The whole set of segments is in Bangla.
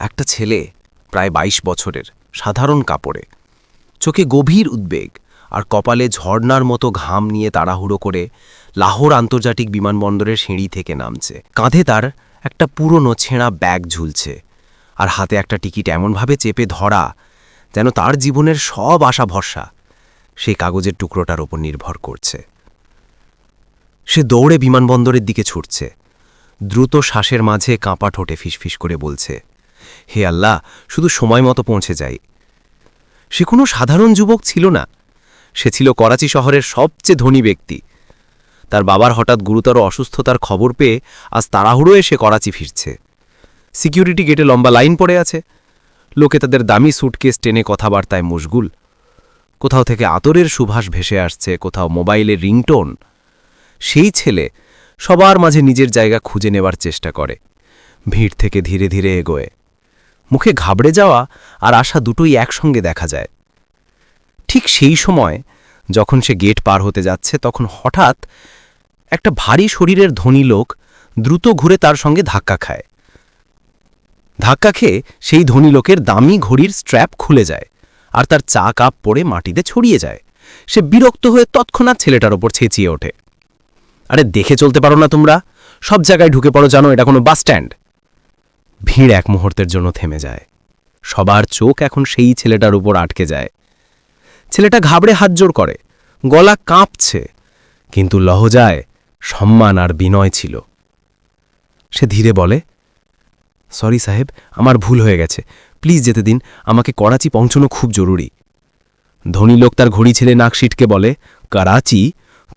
একটা ছেলে প্রায় ২২ বছরের, সাধারণ কাপড়ে। চোখে গভীর উদ্বেগ আর কপালে ঝর্ণার মতো ঘাম নিয়ে তাড়াহুড়ো করে লাহোর আন্তর্জাতিক বিমানবন্দরের সিঁড়ি থেকে নামছে। কাঁধে তার একটা পুরনো ছেঁড়া ব্যাগ ঝুলছে আর হাতে একটা টিকিট এমনভাবে চেপে ধরা যেন তার জীবনের সব আশা ভরসা সেই কাগজের টুকরোটার ওপর নির্ভর করছে। সে দৌড়ে বিমানবন্দরের দিকে ছুটছে। দ্রুত শ্বাসের মাঝে কাঁপা ঠোঁটে ফিসফিস করে বলছে হে আল্লাহ, শুধু সময় মতো পৌঁছে যাই। সে কোনো সাধারণ যুবক ছিল না। সে ছিল করাচি শহরের সবচেয়ে ধনী ব্যক্তি। তার বাবার হঠাৎ গুরুতর অসুস্থতার খবর পেয়ে আজ তাড়াহুড়ো এসে করাচি ফিরছে। সিকিউরিটি গেটে লম্বা লাইন পড়ে আছে। লোকে তাদের দামি সুটকেস টেনে কথাবার্তায় মশগুল। কোথাও থেকে আতরের সুভাষ ভেসে আসছে, কোথাও মোবাইলের রিংটোন। সেই ছেলে সবার মাঝে নিজের জায়গা খুঁজে নেবার চেষ্টা করে। ভিড় থেকে ধীরে ধীরে এগোয়। মুখে ঘাবড়ে যাওয়া আর আশা দুটোই একসঙ্গে দেখা যায়। ঠিক সেই সময় যখন সে গেট পার হতে যাচ্ছে, তখন হঠাৎ একটা ভারী শরীরের ধনী লোক দ্রুত ঘুরে তার সঙ্গে ধাক্কা খায়। ধাক্কা খেয়ে সেই ধনী লোকের দামি ঘড়ির স্ট্র্যাপ খুলে যায় আর তার চা কাপ পড়ে মাটিতে ছড়িয়ে যায়। সে বিরক্ত হয়ে তৎক্ষণাৎ ছেলেটার ওপর ছেঁচিয়ে ওঠে। আরে, দেখে চলতে পারো না তোমরা। সব জায়গায় ঢুকে পড়ো, জানো এটা কোনো বাস স্ট্যান্ড। ভিড় এক মুহূর্তের জন্য থেমে যায়। সবার চোখ এখন সেই ছেলেটার উপর আটকে যায়। ছেলেটা ঘাবড়ে হাত জোড় করে, গলা কাঁপছে, কিন্তু লহজায় সম্মান আর বিনয় ছিল। সে ধীরে বলে, সরি সাহেব, আমার ভুল হয়ে গেছে। প্লিজ যেতে দিন, আমাকে করাচি পৌঁছানো খুব জরুরি। ধনী লোক তার ঘড়ি ছেলে নাক সিটকে বলে, করাচি?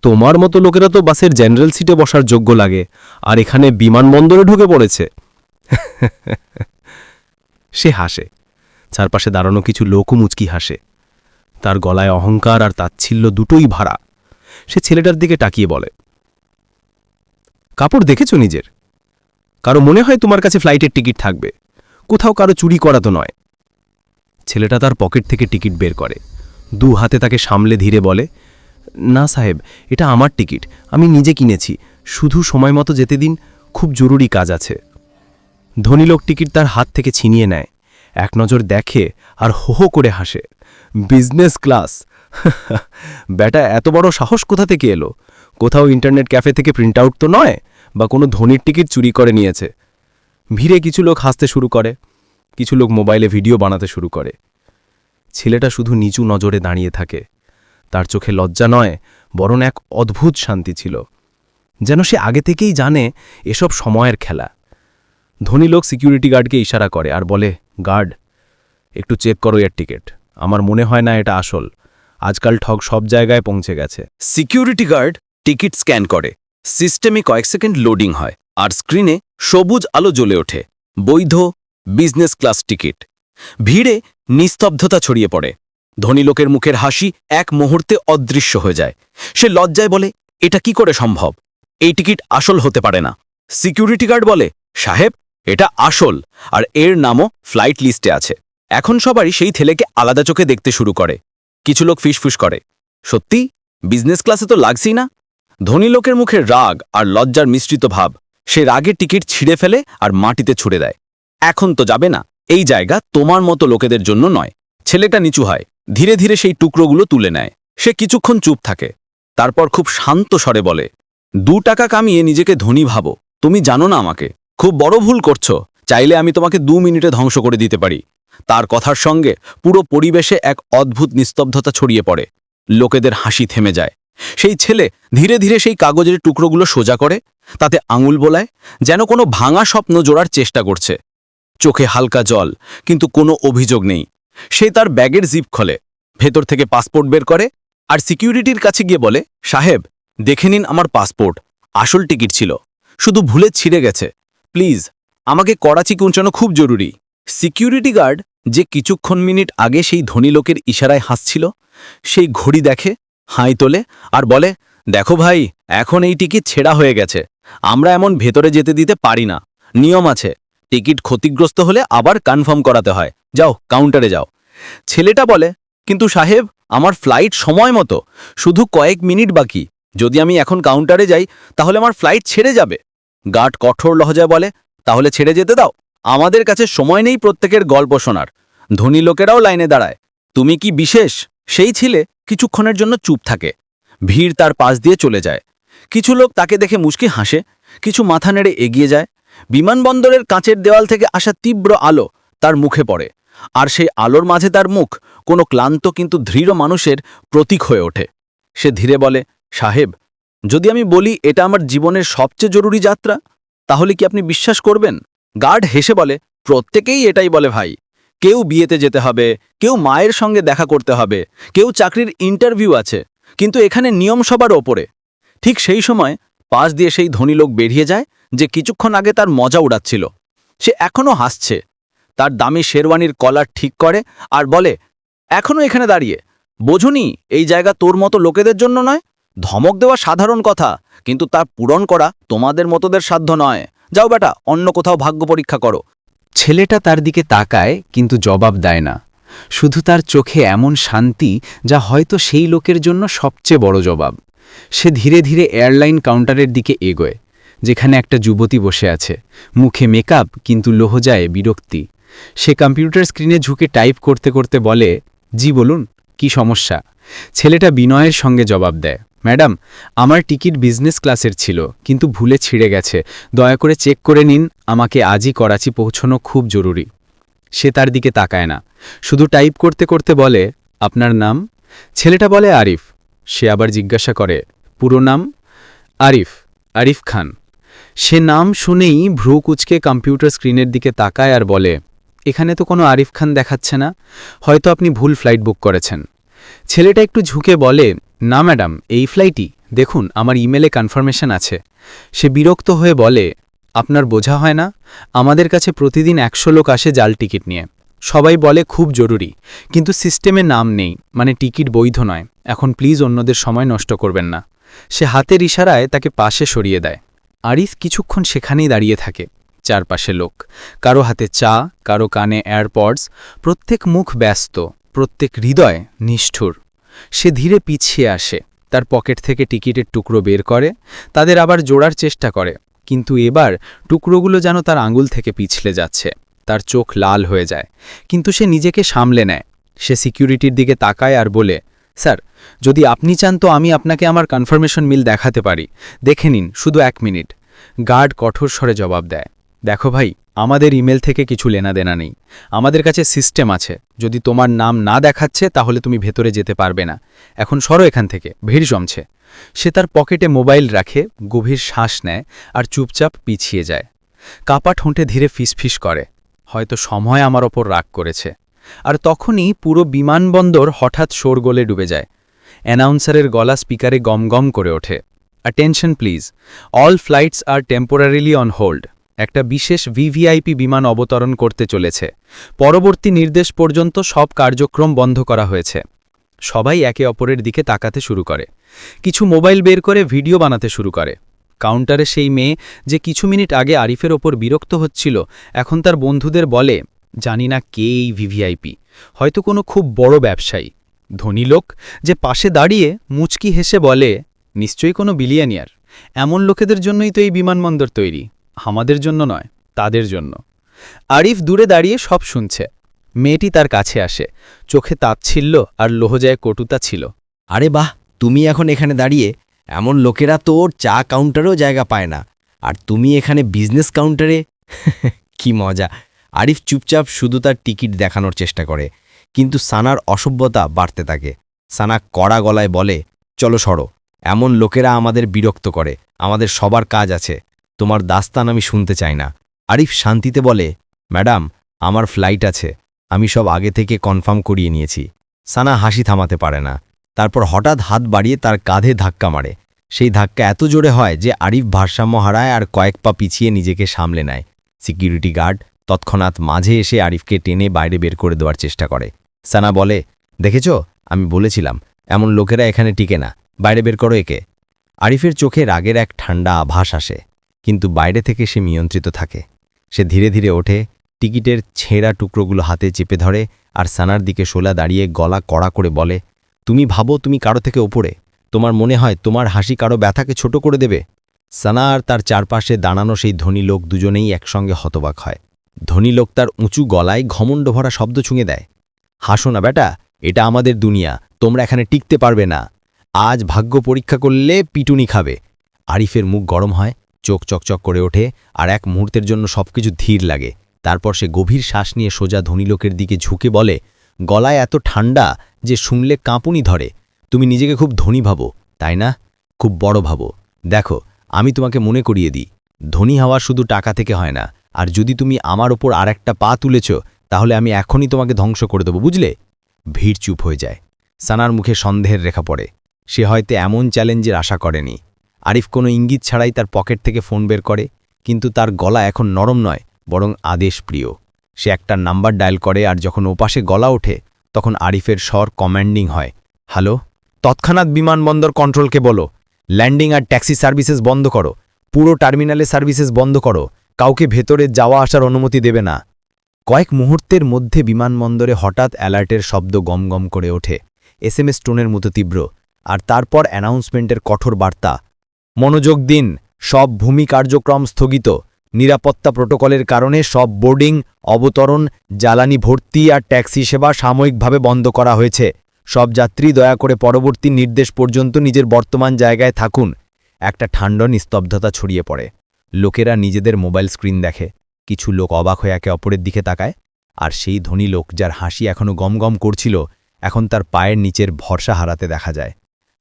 তোমার মতো লোকেরা তো বাসের জেনারেল সিটে বসার যোগ্য লাগে, আর এখানে বিমানবন্দরে ঢুকে পড়েছে। সে হাসে। চারপাশে দাঁড়ানো কিছু লোকও মুচকি হাসে। তার গলায় অহংকার আর তাচ্ছিল্য দুটোই ভাড়া সে ছেলেটার দিকে তাকিয়ে বলে, কাপড় দেখেছ নিজের? কারও মনে হয় তোমার কাছে ফ্লাইটের টিকিট থাকবে। কোথাও কারও চুরি করা তো নয়। ছেলেটা তার পকেট থেকে টিকিট বের করে। দু হাতে তাকে সামলে ধীরে বলে, না সাহেব, এটা আমার টিকিট। আমি নিজে কিনেছি। শুধু সময় মতো যেতে দিন। খুব জরুরি কাজ আছে। ধনী লোক টিকিট তার হাত থেকে ছিনিয়ে নেয়। এক নজর দেখে আর হো হো করে হাসে। Business class? ব্যাটা, এত বড় সাহস কোথা থেকে এলো? কোথাও ইন্টারনেট ক্যাফে থেকে প্রিন্ট আউট তো নয়, বা কোনো ধনির টিকিট চুরি করে নিয়েছে। ভিড়ে কিছু লোক হাসতে শুরু করে, কিছু লোক মোবাইলে ভিডিও বানাতে শুরু করে। ছেলেটা শুধু নিচু নজরে দাঁড়িয়ে থাকে। তার চোখে লজ্জা নয়, বরং এক অদ্ভুত শান্তি ছিল। যেন সে আগে থেকেই জানে এসব সময়ের খেলা। ধনী লোক সিকিউরিটি গার্ডকে ইশারা করে আর বলে, গার্ড, একটু চেক করো এর টিকিট। আমার মনে হয় না এটা আসল। আজকাল ঠগ সব জায়গায় পৌঁছে গেছে। সিকিউরিটি গার্ড টিকিট স্ক্যান করে। সিস্টেমে কয়েক সেকেন্ড লোডিং হয় আর স্ক্রিনে সবুজ আলো জ্বলে ওঠে। বৈধ বিজনেস ক্লাস টিকিট। ভিড়ে নিস্তব্ধতা ছড়িয়ে পড়ে। ধনী লোকের মুখের হাসি এক মুহূর্তে অদৃশ্য হয়ে যায়। সে লজ্জায় বলে, এটা কি করে সম্ভব? এই টিকিট আসল হতে পারে না। সিকিউরিটি গার্ড বলে, সাহেব এটা আসল, আর এর নামও ফ্লাইট লিস্টে আছে। এখন সবারই সেই ছেলেকে আলাদা চোখে দেখতে শুরু করে। কিছু লোক ফিসফুস করে। সত্যি? বিজনেস ক্লাসে তো লাগছেই না? ধনী লোকের মুখে রাগ আর লজ্জার মিশ্রিত ভাব, সে রাগের টিকিট ছিঁড়ে ফেলে আর মাটিতে ছুড়ে দেয়। এখন তো যাবে না। এই জায়গা তোমার মতো লোকেদের জন্য নয়। ছেলেটা নিচু হয়। ধীরে ধীরে সেই টুকরোগুলো তুলে নেয়। সে কিছুক্ষণ চুপ থাকে। তারপর খুব শান্ত স্বরে বলে, দু টাকা কামিয়ে নিজেকে ধনী ভাবো। তুমি জানো না আমাকে। খুব বড় ভুল করছ। চাইলে আমি তোমাকে দু মিনিটে ধ্বংস করে দিতে পারি। তার কথার সঙ্গে পুরো পরিবেশে এক অদ্ভুত নিস্তব্ধতা ছড়িয়ে পড়ে। লোকেদের হাসি থেমে যায়। সেই ছেলে ধীরে ধীরে সেই কাগজের টুকরোগুলো সোজা করে, তাতে আঙুল বোলায়, যেন কোনো ভাঙা স্বপ্ন জোড়ার চেষ্টা করছে। চোখে হালকা জল, কিন্তু কোনো অভিযোগ নেই। সে তার ব্যাগের জিপ খোলে, ভেতর থেকে পাসপোর্ট বের করে, আর সিকিউরিটির কাছে গিয়ে বলে, সাহেব, দেখে নিন আমার পাসপোর্ট। আসল টিকিট ছিল। শুধু ভুলে ছিঁড়ে গেছে। প্লিজ, আমাকে করাচি পৌঁছানো খুব জরুরি। সিকিউরিটি গার্ড যে কিছুক্ষণ মিনিট আগে সেই ধনী লোকের ইশারায় হাসছিল, সেই ঘড়ি দেখে, হাই তোলে আর বলে, দেখো ভাই, এখন এই টিকিট ছেঁড়া হয়ে গেছে। আমরা এমন ভেতরে যেতে দিতে পারি না। নিয়ম আছে, টিকিট ক্ষতিগ্রস্ত হলে আবার কনফার্ম করাতে হয়। যাও, কাউন্টারে যাও। ছেলেটা বলে, কিন্তু সাহেব, আমার ফ্লাইট সময় মতো, শুধু কয়েক মিনিট বাকি। যদি আমি এখন কাউন্টারে যাই, তাহলে আমার ফ্লাইট ছেড়ে যাবে। গার্ড কঠোর লহজায় বলে, তাহলে ছেড়ে যেতে দাও। আমাদের কাছে সময় নেই প্রত্যেকের গল্প শোনার। ধনী লোকেরাও লাইনে দাঁড়ায়। তুমি কি বিশেষ? সেই ছিলে কিছুক্ষণের জন্য চুপ থাকে। ভিড় তার পাশ দিয়ে চলে যায়। কিছু লোক তাকে দেখে মুশকি হাসে, কিছু মাথা নেড়ে এগিয়ে যায়। বিমানবন্দরের কাঁচের দেওয়াল থেকে আসা তীব্র আলো তার মুখে পড়ে। আর সেই আলোর মাঝে তার মুখ কোনো ক্লান্ত কিন্তু দৃঢ় মানুষের প্রতীক হয়ে ওঠে। সে ধীরে বলে, সাহেব যদি আমি বলি এটা আমার জীবনের সবচেয়ে জরুরি যাত্রা, তাহলে কি আপনি বিশ্বাস করবেন? গার্ড হেসে বলে, প্রত্যেকেই এটাই বলে ভাই। কেউ বিয়েতে যেতে হবে, কেউ মায়ের সঙ্গে দেখা করতে হবে, কেউ চাকরির ইন্টারভিউ আছে, কিন্তু এখানে নিয়ম সবার ওপরে। ঠিক সেই সময় পাশ দিয়ে সেই ধনী লোক বেরিয়ে যায়, যে কিছুক্ষণ আগে তার মজা উড়াচ্ছিল। সে এখনও হাসছে। তার দামি শেরওয়ানির কলার ঠিক করে আর বলে, এখনও এখানে দাঁড়িয়ে। বোঝুনি, এই জায়গা তোর মতো লোকেদের জন্য নয়। ধমক দেওয়া সাধারণ কথা, কিন্তু তার পূরণ করা তোমাদের মতোদের সাধ্য নয়। যাও বেটা, অন্য কোথাও ভাগ্য পরীক্ষা করো। ছেলেটা তার দিকে তাকায়, কিন্তু জবাব দেয় না। শুধু তার চোখে এমন শান্তি যা হয়তো সেই লোকের জন্য সবচেয়ে বড় জবাব। সে ধীরে ধীরে এয়ারলাইন কাউন্টারের দিকে এগোয়, যেখানে একটা যুবতী বসে আছে। মুখে মেকআপ, কিন্তু লোহজায় বিরক্তি। সে কম্পিউটার স্ক্রিনে ঝুঁকে টাইপ করতে করতে বলে, জি, বলুন, কি সমস্যা? ছেলেটা বিনয়ের সঙ্গে জবাব দেয়। ম্যাডাম, আমার টিকিট বিজনেস ক্লাসের ছিল, কিন্তু ভুলে ছিঁড়ে গেছে। দয়া করে চেক করে নিন, আমাকে আজই করাচি পৌঁছনো খুব জরুরি। সে তার দিকে তাকায় না। শুধু টাইপ করতে করতে বলে, আপনার নাম? ছেলেটা বলে, আরিফ। সে আবার জিজ্ঞাসা করে, পুরো নাম? আরিফ আরিফ খান। সে নাম শুনেই ভ্রু কুচকে কম্পিউটার স্ক্রিনের দিকে তাকায় আর বলে, এখানে তো কোনো আরিফ খান দেখাচ্ছে না। হয়তো আপনি ভুল ফ্লাইট বুক করেছেন। ছেলেটা একটু ঝুঁকে বলে না, ম্যাডাম, এই ফ্লাইটই। দেখুন, আমার ইমেলে কনফার্মেশন আছে। সে বিরক্ত হয়ে বলে, আপনার বোঝা হয় না? আমাদের কাছে প্রতিদিন একশো লোক আসে জাল টিকিট নিয়ে। সবাই বলে, খুব জরুরি। কিন্তু সিস্টেমে নাম নেই মানে টিকিট বৈধ নয়। এখন প্লিজ অন্যদের সময় নষ্ট করবেন না। সে হাতের ইশারায় তাকে পাশে সরিয়ে দেয়। আরিফ কিছুক্ষণ সেখানেই দাঁড়িয়ে থাকে, চারপাশে লোক। কারও হাতে চা, কারও কানে এয়ারপডস প্রত্যেক মুখ ব্যস্ত, প্রত্যেক হৃদয় নিষ্ঠুর। সে ধীরে পিছিয়ে আসে, তার পকেট থেকে টিকিটের টুকরো বের করে, তাদের আবার জোড়ার চেষ্টা করে, কিন্তু এবার টুকরোগুলো যেন তার আঙুল থেকে পিছলে যাচ্ছে, তার চোখ লাল হয়ে যায়, কিন্তু সে নিজেকে সামলে নেয়, সে সিকিউরিটির দিকে তাকায় আর বলে, স্যার, যদি আপনি চান তো আমি আপনাকে আমার কনফার্মেশন মিল দেখাতে পারি, দেখে নিন, শুধু এক মিনিট। গার্ড কঠোর স্বরে জবাব দেয়, দেখো ভাই আমাদের ইমেল থেকে কিছু লেনাদেনা নেই। আমাদের কাছে সিস্টেম আছে। যদি তোমার নাম না দেখাচ্ছে, তাহলে তুমি ভেতরে যেতে পারবে না। এখন সরো এখান থেকে। ভিড় জমছে। সে তার পকেটে মোবাইল রাখে, গভীর শ্বাস নেয় আর চুপচাপ পিছিয়ে যায়। কাপা ঠোঁটে ধীরে ফিসফিস করে। হয়তো সময় আমার ওপর রাগ করেছে। আর তখনই পুরো বিমানবন্দর হঠাৎ শোরগোলে ডুবে যায়। অ্যানাউন্সারের গলা স্পিকারে গমগম করে ওঠে। Attention please all flights R temporarily on hold একটা বিশেষ ভিভিআইপি বিমান অবতরণ করতে চলেছে। পরবর্তী নির্দেশ পর্যন্ত সব কার্যক্রম বন্ধ করা হয়েছে। সবাই একে অপরের দিকে তাকাতে শুরু করে। কিছু মোবাইল বের করে ভিডিও বানাতে শুরু করে। কাউন্টারে সেই মেয়ে যে কিছু মিনিট আগে আরিফের ওপর বিরক্ত হচ্ছিল, এখন তার বন্ধুদের বলে, জানি না কে এই ভিভিআইপি। হয়তো কোনো খুব বড় ব্যবসায়ী। ধনী লোক যে পাশে দাঁড়িয়ে মুচকি হেসে বলে, নিশ্চয়ই কোনো বিলিয়ানিয়ার। এমন লোকেদের জন্যই তো এই বিমানবন্দর তৈরি। আমাদের জন্য নয়, তাদের জন্য। আরিফ দূরে দাঁড়িয়ে সব শুনছে। মেয়েটি তার কাছে আসে। চোখে তাচ্ছিল্য আর লোহজায় কটুতা ছিল। আরে বাহ, তুমি এখন এখানে দাঁড়িয়ে, এমন লোকেরা তো ওর চা কাউন্টারেও জায়গা পায় না। আর তুমি এখানে বিজনেস কাউন্টারে? কি মজা। আরিফ চুপচাপ শুধু তার টিকিট দেখানোর চেষ্টা করে। কিন্তু সানার অসভ্যতা বাড়তে থাকে। সানা কড়া গলায় বলে, চলো সরো। এমন লোকেরা আমাদের বিরক্ত করে। আমাদের সবার কাজ আছে। তোমার দাস্তান আমি শুনতে চাই না। আরিফ শান্তিতে বলে, ম্যাডাম, আমার ফ্লাইট আছে। আমি সব আগে থেকে কনফার্ম করিয়ে নিয়েছি। সানা হাসি থামাতে পারে না। তারপর হঠাৎ হাত বাড়িয়ে তার কাঁধে ধাক্কা মারে। সেই ধাক্কা এত জোরে হয় যে আরিফ ভারসাম্য হারায় আর কয়েক পা পিছিয়ে নিজেকে সামলে নেয়। সিকিউরিটি গার্ড তৎক্ষণাৎ মাঝে এসে আরিফকে টেনে বাইরে বের করে দেওয়ার চেষ্টা করে। সানা বলে, দেখেছ? আমি বলেছিলাম, এমন লোকেরা এখানে টিকে না। বাইরে বের করো একে। আরিফের চোখে রাগের এক ঠান্ডা আভাস আসে। কিন্তু বাইরে থেকে সে নিয়ন্ত্রিত থাকে। সে ধীরে ধীরে ওঠে, টিকিটের ছেঁড়া টুকরোগুলো হাতে চেপে ধরে আর সানার দিকে শোলা দাঁড়িয়ে গলা কড়া করে বলে, তুমি ভাবো তুমি কারও থেকে ওপরে। তোমার মনে হয় তোমার হাসি কারও ব্যথাকে ছোট করে দেবে? সানা আর তার চারপাশে দাঁড়ানো সেই ধনী লোক দুজনেই একসঙ্গে হতবাক হয়। ধনী লোক তার উঁচু গলায় ঘমণ্ড ভরা শব্দ ছুঁয়ে দেয়, হাসো না বেটা, এটা আমাদের দুনিয়া, তোমরা এখানে টিকতে পারবে না। আজ ভাগ্য পরীক্ষা করলে পিটুনি খাবে। আরিফের মুখ গরম হয় চোখ চকচক করে ওঠে আর এক মুহূর্তের জন্য সবকিছু ধীর লাগে। তারপর সে গভীর শ্বাস নিয়ে সোজা ধনী লোকের দিকে ঝুঁকে বলে, গলায় এত ঠান্ডা যে শুনলে কাঁপুনি ধরে। তুমি নিজেকে খুব ধনী ভাবো, তাই না? খুব বড় ভাবো। দেখো, আমি তোমাকে মনে করিয়ে দিই, ধনী হওয়া শুধু টাকা থেকে হয় না। আর যদি তুমি আমার ওপর আর একটা পা তুলেছ, তাহলে আমি এখনই তোমাকে ধ্বংস করে দেবো, বুঝলে? ভিড় চুপ হয়ে যায়। সানার মুখে সন্দেহের রেখা পড়ে। সে হয়তো এমন চ্যালেঞ্জের আশা করেনি। আরিফ কোনো ইঙ্গিত ছাড়াই তার পকেট থেকে ফোন বের করে, কিন্তু তার গলা এখন নরম নয়, বরং আদেশ প্রিয়। সে একটা নাম্বার ডায়াল করে আর যখন ওপাশে গলা ওঠে, তখন আরিফের স্বর কমান্ডিং হয়। হ্যালো, তৎক্ষণাৎ বিমানবন্দর কন্ট্রোলকে বলো। ল্যান্ডিং আর ট্যাক্সি সার্ভিসেস বন্ধ করো। পুরো টার্মিনালে সার্ভিসেস বন্ধ করো। কাউকে ভেতরে যাওয়া আসার অনুমতি দেবে না। কয়েক মুহূর্তের মধ্যে বিমানবন্দরে হঠাৎ অ্যালার্টের শব্দ গমগম করে ওঠে। এসএমএস টোনের মতো তীব্র। আর তারপর অ্যানাউন্সমেন্টের কঠোর বার্তা। মনোযোগ দিন, সব ভূমি কার্যক্রম স্থগিত। নিরাপত্তা প্রোটোকলের কারণে সব বোর্ডিং, অবতরণ, জ্বালানি ভর্তি আর ট্যাক্সি সেবা সাময়িকভাবে বন্ধ করা হয়েছে। সব যাত্রী দয়া করে পরবর্তী নির্দেশ পর্যন্ত নিজের বর্তমান জায়গায় থাকুন। একটা ঠান্ডা নিস্তব্ধতা ছড়িয়ে পড়ে। লোকেরা নিজেদের মোবাইল স্ক্রিন দেখে। কিছু লোক অবাক হয়ে একে অপরের দিকে তাকায়। আর সেই ধনী লোক যার হাসি এখনও গমগম করছিল, এখন তার পায়ের নিচের ভরসা হারাতে দেখা যায়।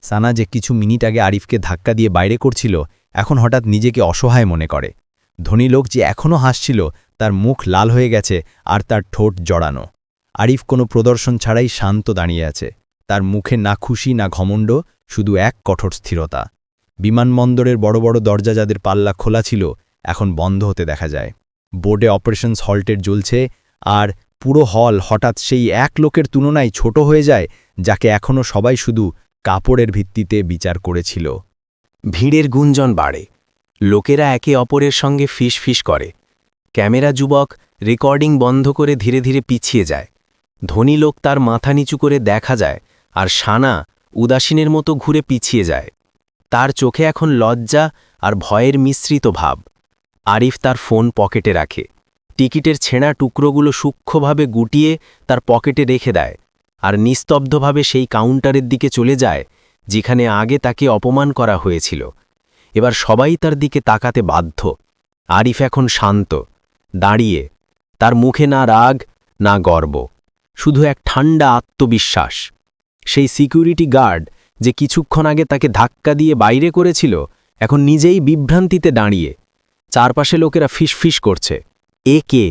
সানা যে কিছু মিনিট আগে আরিফকে ধাক্কা দিয়ে বাইরে করছিল, এখন হঠাৎ নিজেকে অসহায় মনে করে। ধনী লোক যে এখনও হাসছিল, তার মুখ লাল হয়ে গেছে আর তার ঠোঁট জড়ানো। আরিফ কোনো প্রদর্শন ছাড়াই শান্ত দাঁড়িয়ে আছে। তার মুখে না খুশি, না ঘমণ্ড, শুধু এক কঠোর স্থিরতা। বিমানবন্দরের বড় বড় দরজা যাদের পাল্লা খোলা ছিল, এখন বন্ধ হতে দেখা যায়। বোর্ডে অপারেশনস হল্টের জ্বলছে আর পুরো হল হঠাৎ সেই এক লোকের তুলনায় ছোট হয়ে যায়, যাকে এখনও সবাই শুধু কাপড়ের ভিত্তিতে বিচার করেছিল। ভিড়ের গুঞ্জন বাড়ে। লোকেরা একে অপরের সঙ্গে ফিস ফিস করে। ক্যামেরা যুবক রেকর্ডিং বন্ধ করে ধীরে ধীরে পিছিয়ে যায়। ধনী লোক তার মাথা নিচু করে দেখা যায় আর সানা উদাসীনের মতো ঘুরে পিছিয়ে যায়। তার চোখে এখন লজ্জা আর ভয়ের মিশ্রিত ভাব। আরিফ তার ফোন পকেটে রাখে। টিকিটের ছেঁড়া টুকরোগুলো সূক্ষ্মভাবে গুটিয়ে তার পকেটে রেখে দেয়। আর নিস্তব্ধভাবে সেই কাউন্টারের দিকে চলে যায়, যেখানে আগে তাকে অপমান করা হয়েছিল। এবার সবাই তার দিকে তাকাতে বাধ্য। আরিফ এখন শান্ত, দাঁড়িয়ে। তার মুখে না রাগ, না গর্ব, শুধু এক ঠান্ডা আত্মবিশ্বাস। সেই সিকিউরিটি গার্ড যে কিছুক্ষণ আগে তাকে ধাক্কা দিয়ে বাইরে করেছিল, এখন নিজেই বিভ্রান্তিতে দাঁড়িয়ে। চারপাশে লোকেরা ফিসফিস করছে। এ কে?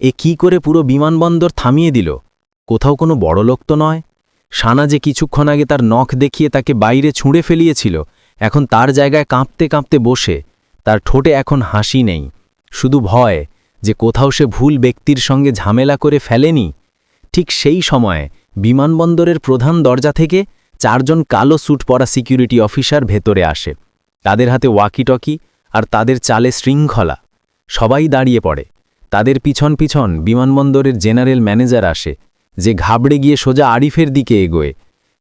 এ কি করে পুরো বিমানবন্দর থামিয়ে দিল? কোথাও কোনো বড় লোক তো নয়। সানা যে কিছুক্ষণ আগে তার নখ দেখিয়ে তাকে বাইরে ছুঁড়ে ফেলিয়েছিল, এখন তার জায়গায় কাঁপতে কাঁপতে বসে, তার ঠোঁটে এখন হাসি নেই। শুধু ভয় যে কোথাও সে ভুল ব্যক্তির সঙ্গে ঝামেলা করে ফেলেনি। ঠিক সেই সময়ে বিমানবন্দরের প্রধান দরজা থেকে চারজন কালো স্যুট পরা সিকিউরিটি অফিসার ভেতরে আসে। তাদের হাতে ওয়াকিটকি আর তাদের চালে শৃঙ্খলা। সবাই দাঁড়িয়ে পড়ে। তাদের পিছন পিছন বিমানবন্দরের জেনারেল ম্যানেজার আসে। যে ঘাবড়ে গিয়ে সোজা আরিফের দিকে এগোয়।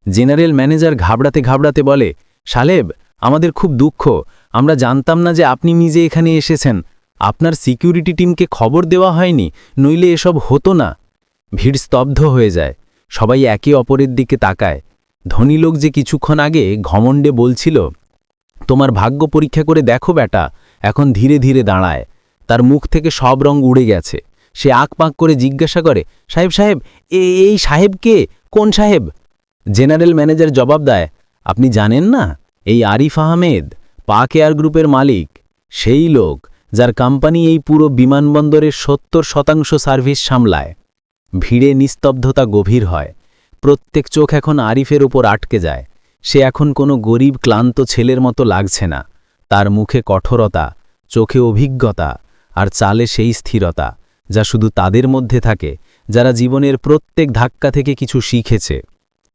জেনারেল ম্যানেজার ঘাবড়াতে ঘাবড়াতে বলে, সালেব, আমাদের খুব দুঃখ। আমরা জানতাম না যে আপনি নিজে এখানে এসেছেন। আপনার সিকিউরিটি টিমকে খবর দেওয়া হয়নি, নইলে এসব হতো না। ভিড় স্তব্ধ হয়ে যায়। সবাই একে অপরের দিকে তাকায়। ধনী লোক যে কিছুক্ষণ আগে ঘমণ্ডে বলছিল, তোমার ভাগ্য পরীক্ষা করে দেখো বেটা এখন ধীরে ধীরে দাঁড়ায়। তার মুখ থেকে সব রং উড়ে গেছে। সে আঁক পাক করে জিজ্ঞাসা করে, সাহেব সাহেব এই সাহেব কে? কোন সাহেব? জেনারেল ম্যানেজার জবাব দেয়, আপনি জানেন না, এই আরিফ আহমেদ, পাক এয়ার গ্রুপের মালিক, সেই লোক যার কোম্পানি এই পুরো বিমানবন্দরের সত্তর শতাংশ সার্ভিস সামলায়। ভিড়ে নিস্তব্ধতা গভীর হয়, প্রত্যেক চোখ এখন আরিফের ওপর আটকে যায়। সে এখন কোনো গরিব ক্লান্ত ছেলের মতো লাগছে না, তার মুখে কঠোরতা, চোখে অভিজ্ঞতা, আর চালে সেই স্থিরতা। যা শুধু তাদের মধ্যে থাকে, যারা জীবনের প্রত্যেক ধাক্কা থেকে কিছু শিখেছে।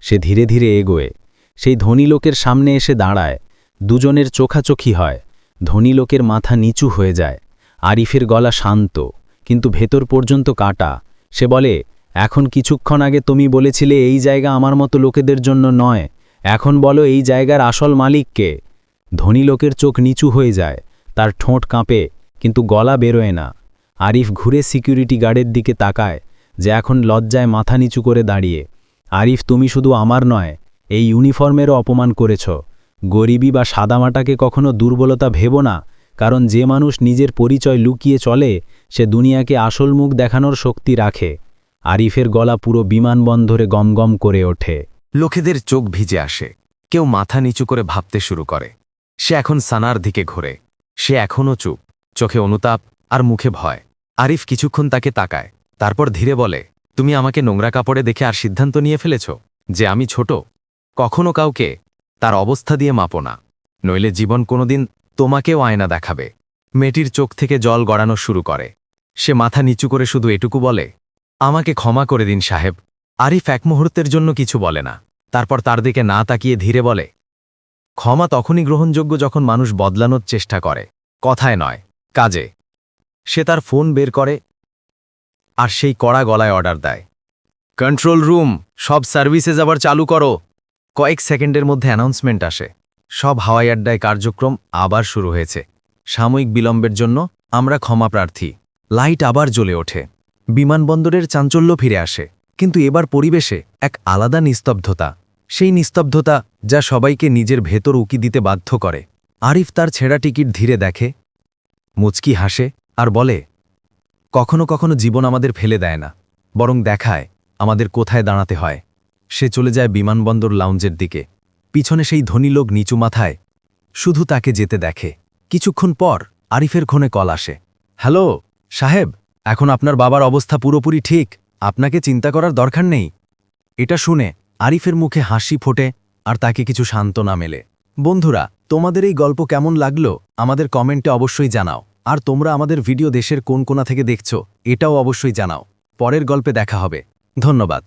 সে ধীরে ধীরে এগোয়। সেই ধনী লোকের সামনে এসে দাঁড়ায়। দুজনের চোখাচোখি হয়। ধনী লোকের মাথা নিচু হয়ে যায়। আরিফের গলা শান্ত, কিন্তু ভেতর পর্যন্ত কাটা। সে বলে, এখন কিছুক্ষণ আগে তুমি বলেছিলে এই জায়গা আমার মতো লোকেদের জন্য নয়। এখন বলো এই জায়গার আসল মালিককে ধনী লোকের চোখ নিচু হয়ে যায়। তার ঠোঁট কাঁপে, কিন্তু গলা বেরোয় না। আরিফ ঘুরে সিকিউরিটি গার্ডের দিকে তাকায়, যে এখন লজ্জায় মাথা নিচু করে দাঁড়িয়ে। আরিফ, তুমি শুধু আমার নয়, এই ইউনিফর্মেরও অপমান করেছ। গরিবী বা সাদামাটাকে কখনো দুর্বলতা ভেবো না, কারণ যে মানুষ নিজের পরিচয় লুকিয়ে চলে, সে দুনিয়াকে আসল মুখ দেখানোর শক্তি রাখে। আরিফের গলা পুরো বিমানবন্দরে গমগম করে ওঠে। লোকেদের চোখ ভিজে আসে, কেউ মাথা নিচু করে ভাবতে শুরু করে। সে এখন সানার দিকে ঘোরে, সে এখনও চুপ, চোখে অনুতাপ আর মুখে ভয়। আরিফ কিছুক্ষণ তাকে তাকায়, তারপর ধীরে বলে, তুমি আমাকে নোংরা কাপড়ে দেখে আর সিদ্ধান্ত নিয়ে ফেলেছ যে আমি ছোট। কখনো কাউকে তার অবস্থা দিয়ে মাপো না। নইলে জীবন কোনোদিন তোমাকেও আয়না দেখাবে। মেয়েটির চোখ থেকে জল গড়ানো শুরু করে। সে মাথা নিচু করে শুধু এটুকু বলে, আমাকে ক্ষমা করে দিন সাহেব। আরিফ এক মুহূর্তের জন্য কিছু বলে না। তারপর তার দিকে না তাকিয়ে ধীরে বলে, ক্ষমা তখনই গ্রহণযোগ্য যখন মানুষ বদলানোর চেষ্টা করে। কথায় নয়, কাজে। সে তার ফোন বের করে আর সেই কড়া গলায় অর্ডার দেয়। কন্ট্রোল রুম, সব সার্ভিসেস আবার চালু করো। কয়েক সেকেন্ডের মধ্যে অ্যানাউন্সমেন্ট আসে। সব হাওয়াই আড্ডায় কার্যক্রম আবার শুরু হয়েছে। সাময়িক বিলম্বের জন্য আমরা ক্ষমা প্রার্থী। লাইট আবার জ্বলে ওঠে। বিমানবন্দরের চাঞ্চল্য ফিরে আসে। কিন্তু এবার পরিবেশে এক আলাদা নিস্তব্ধতা। সেই নিস্তব্ধতা যা সবাইকে নিজের ভেতর উকি দিতে বাধ্য করে। আরিফ তার ছেঁড়া টিকিট ধীরে দেখে। মুচকি হাসে। আর বলে, কখনো কখনো জীবন আমাদের ফেলে দেয় না, বরং দেখায় আমাদের কোথায় দাঁড়াতে হয়। সে চলে যায় বিমানবন্দর লাউঞ্জের দিকে। পিছনে সেই ধনী লোক নিচু মাথায় শুধু তাকে যেতে দেখে। কিছুক্ষণ পর আরিফের ক্ষণে কল আসে। হ্যালো, সাহেব, এখন আপনার বাবার অবস্থা পুরোপুরি ঠিক, আপনাকে চিন্তা করার দরকার নেই। এটা শুনে আরিফের মুখে হাসি ফোটে আর তাকে কিছু সান্ত্বনা মেলে। বন্ধুরা, তোমাদের এই গল্প কেমন লাগল, আমাদের কমেন্টে অবশ্যই জানাও। আর তোমরা আমাদের ভিডিও দেশের কোন কোনা থেকে দেখছ, এটাও অবশ্যই জানাও। পরের গল্পে দেখা হবে। ধন্যবাদ।